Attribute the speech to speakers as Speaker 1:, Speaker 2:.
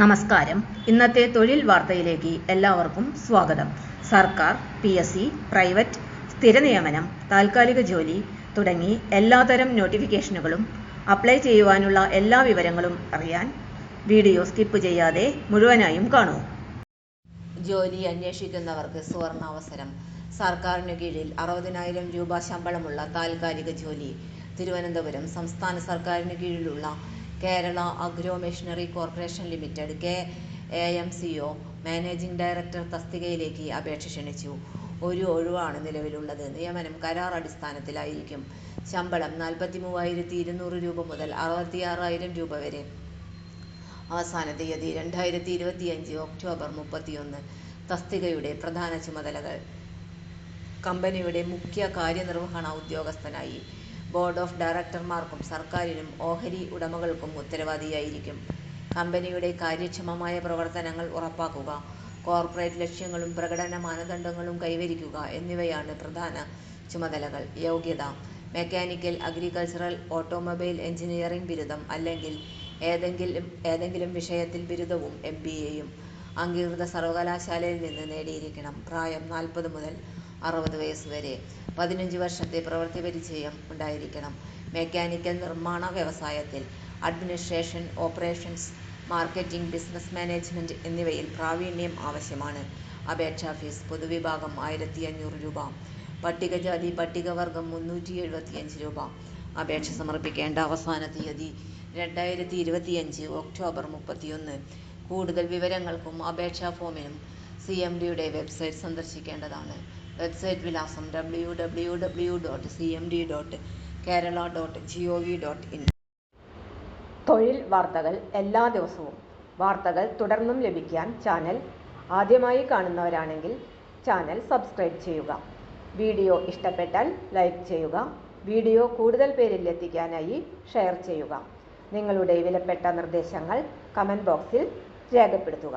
Speaker 1: നമസ്കാരം. ഇന്നത്തെ തൊഴിൽ വാർത്തയിലേക്ക് എല്ലാവർക്കും സ്വാഗതം. സർക്കാർ പി എസ് സി പ്രൈവറ്റ് സ്ഥിര നിയമനം താൽക്കാലിക ജോലി തുടങ്ങി എല്ലാതരം നോട്ടിഫിക്കേഷനുകളും അപ്ലൈ ചെയ്യുവാനുള്ള എല്ലാ വിവരങ്ങളും അറിയാൻ വീഡിയോ സ്കിപ്പ് ചെയ്യാതെ മുഴുവനായും കാണൂ.
Speaker 2: ജോലി അന്വേഷിക്കുന്നവർക്ക് സുവർണാവസരം സർക്കാരിനു കീഴിൽ അറുപതിനായിരം രൂപ ശമ്പളമുള്ള താൽക്കാലിക ജോലി. തിരുവനന്തപുരം സംസ്ഥാന സർക്കാരിന് കീഴിലുള്ള Kerala agro machinery corporation limited K A M C O managing director തസ്തികയിലേക്ക് അപേക്ഷ ക്ഷണിച്ചു. ഒരു ഒഴിവാണ് നിലവിലുള്ളത്. നിയമനം കരാർ അടിസ്ഥാനത്തിലായിരിക്കും. ശമ്പളം നാൽപ്പത്തി മൂവായിരത്തി ഇരുന്നൂറ് രൂപ മുതൽ അറുപത്തിയാറായിരം രൂപ വരെ. അവസാന തീയതി രണ്ടായിരത്തി ഇരുപത്തിയഞ്ച് ഒക്ടോബർ മുപ്പത്തിയൊന്ന്. തസ്തികയുടെ പ്രധാന ചുമതലകൾ. കമ്പനിയുടെ മുഖ്യ കാര്യനിർവഹണ ഉദ്യോഗസ്ഥനായി ബോർഡ് ഓഫ് ഡയറക്ടർമാർക്കും സർക്കാരിനും ഓഹരി ഉടമകൾക്കും ഉത്തരവാദിയായിരിക്കും. കമ്പനിയുടെ കാര്യക്ഷമമായ പ്രവർത്തനങ്ങൾ ഉറപ്പാക്കുക കോർപ്പറേറ്റ് ലക്ഷ്യങ്ങളും പ്രകടന മാനദണ്ഡങ്ങളും കൈവരിക്കുക എന്നിവയാണ് പ്രധാന ചുമതലകൾ. യോഗ്യത മെക്കാനിക്കൽ അഗ്രികൾച്ചറൽ ഓട്ടോമൊബൈൽ എഞ്ചിനീയറിംഗ് ബിരുദം അല്ലെങ്കിൽ ഏതെങ്കിലും വിഷയത്തിൽ ബിരുദവും എം ബി എയും അംഗീകൃത സർവകലാശാലയിൽ നിന്ന് നേടിയിരിക്കണം. പ്രായം നാൽപ്പത് മുതൽ അറുപത് വയസ്സ് വരെ. പതിനഞ്ച് വർഷത്തെ പ്രവൃത്തി പരിചയം ഉണ്ടായിരിക്കണം. മെക്കാനിക്കൽ നിർമ്മാണ വ്യവസായത്തിൽ administration operations marketing business management എന്നിവയിൽ പ്രാവീണ്യം ആവശ്യമാണ്. അപേക്ഷാ ഫീസ് പൊതുവിഭാഗം ആയിരത്തി അഞ്ഞൂറ് രൂപ പട്ടികജാതി പട്ടികവർഗം മുന്നൂറ്റി എഴുപത്തിയഞ്ച് രൂപ. അപേക്ഷ സമർപ്പിക്കേണ്ട അവസാന തീയതി രണ്ടായിരത്തി ഇരുപത്തിയഞ്ച് ഒക്ടോബർ മുപ്പത്തിയൊന്ന്. കൂടുതൽ വിവരങ്ങൾക്കും അപേക്ഷാ ഫോമിനും സി എം ഡിയുടെ വെബ്സൈറ്റ് സന്ദർശിക്കേണ്ടതാണ്. വെബ്സൈറ്റ് വിലാസം W W W dot C M D dot Kerala dot G O V dot in
Speaker 1: തൊഴിൽ വാർത്തകൾ എല്ലാ ദിവസവും. വാർത്തകൾ തുടർന്നും ലഭിക്കാൻ ചാനൽ ആദ്യമായി കാണുന്നവരാണെങ്കിൽ ചാനൽ സബ്സ്ക്രൈബ് ചെയ്യുക. വീഡിയോ ഇഷ്ടപ്പെട്ടാൽ ലൈക്ക് ചെയ്യുക. വീഡിയോ കൂടുതൽ പേരിൽ എത്തിക്കാനായി ഷെയർ ചെയ്യുക. നിങ്ങളുടെ വിലപ്പെട്ട നിർദ്ദേശങ്ങൾ കമന്റ് ബോക്സിൽ രേഖപ്പെടുത്തുക.